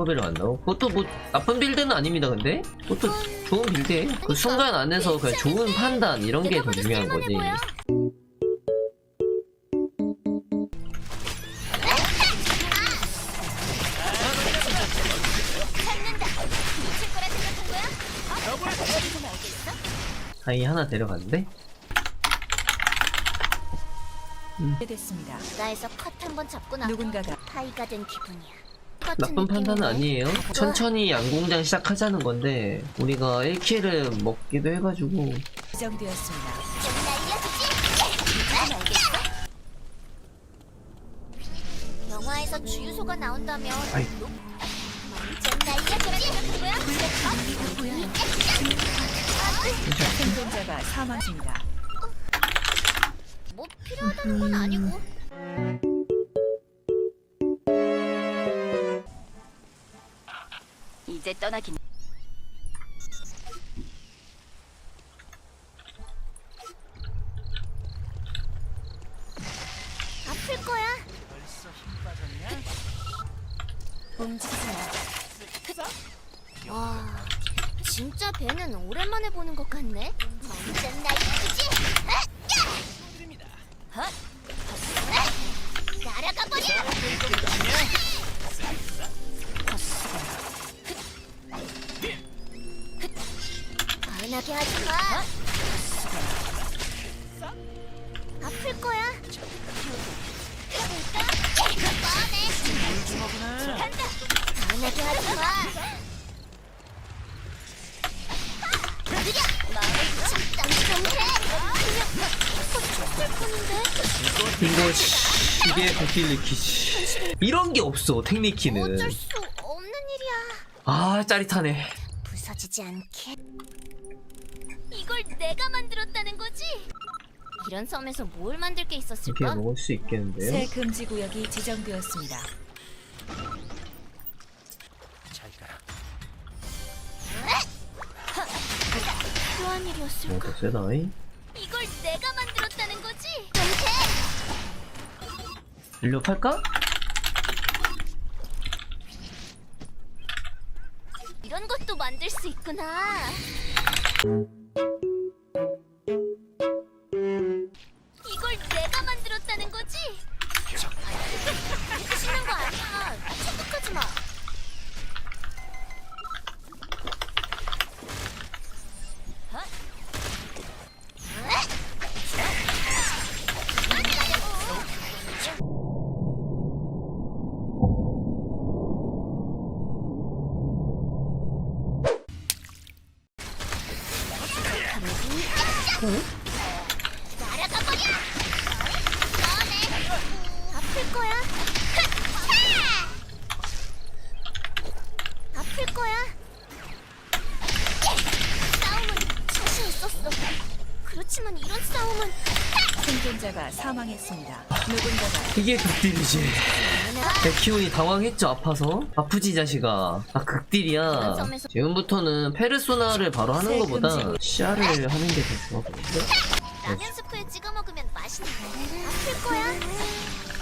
템포비를 만나고? 그것도 뭐 나쁜 빌드는 아닙니다 근데? 그것도 좋은 빌드예요 그 순간 안에서 그냥 좋은 판단 이런 게 더 중요한 거지. 사이 하나 데려갔는데? 됐습니다. 나에서 컷 한 번 잡고 나면 누군가가. 파이가 된 기분이야. 나쁜 판단은 아니에요 천천히 양공장 시작하자는 건데 우리가 1킬을 먹기도 해가지고 지정되었습니다. 영화에서 주유소가 나온다면 아이. 날려주지. 뭐야? 생존자가 사망했습니다. 뭐 필요하다는 건 아니고. 이제 떠나긴. 아플 거야. 움직이지 마. 와, 진짜 배는 오랜만에 보는 것 같네. 완전 날려주지. 이거 씨, 이게 백딜리키지 이런 게 없어 텍니키는 어쩔 수 없는 일이야. 아 짜릿하네 부서지지 않게. 이걸 내가 만들었다는 거지? 이런 섬에서 뭘 만들 게 이렇게 있었을까? 먹을 수 있겠는데요? 새 금지 구역이 지정되었습니다. 필요한 일이었을까? 뭐가 세다이? 이걸 내가 만들었다는 거지? 동태! 인력 할까? 이런 것도 만들 수 있구나. 아플 거야. 하! 아플 거야. 싸움은 자신 있었어. 그렇지만 이런 싸움은 생존자가 사망했습니다. 누군가가 이게 극딜이지 백희온이 당황했죠 아파서 아프지 자식아 아 극딜이야 지금부터는 페르소나를 바로 하는 것보다 시야를 하는 게 더 좋아거든요 라면 스프에 찍어 먹으면 맛있는 거. 아플 거야.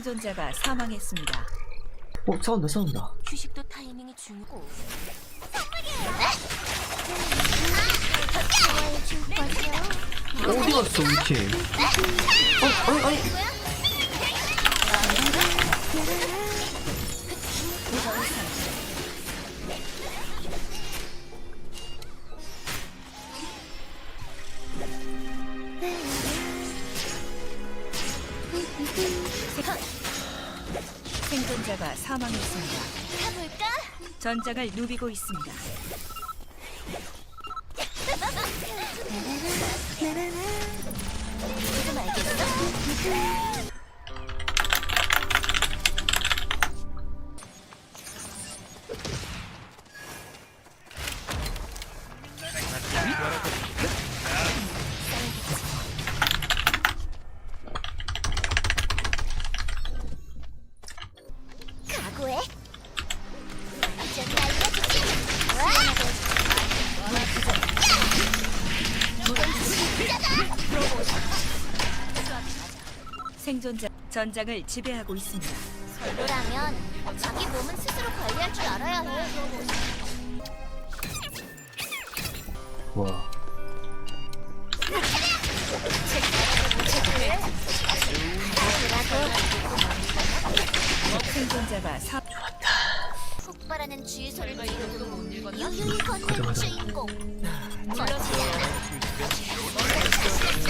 생존자가 사망했습니다. 어 싸운다 싸운다 휴식도 타이밍이 중요고 어디 갔어 이렇게 어? 아니 아니 생존자가 사망했습니다. 가볼까? 전장을 누비고 있습니다. 나나나 나나나. 이거 알겠어? 생존자 전장을 지배하고 있습니다. 별로라면 자기 몸은 스스로 관리할 줄 알아야 해. 와. 생존자가 사 폭발하는 주유소를 뒤로 유유히 건널 주인공. 멋지지 않아? 각오해.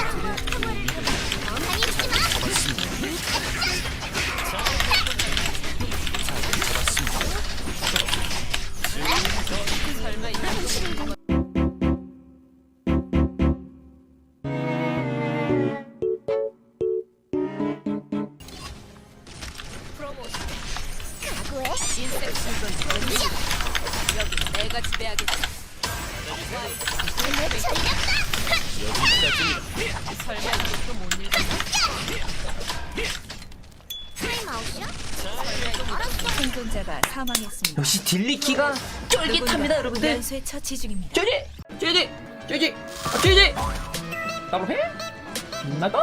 내가 지배하겠다. 오늘 전략다. 설마 이것도 못 읽었나? 타임 아웃이야? 알았어. 생존자가 사망했습니다. 역시 딜리키가 쫄깃합니다, 여러분들. 연쇄 처치 중입니다. 쫄깃! 쫄깃! 쫄깃! 쫄깃! 더블 해? 나도?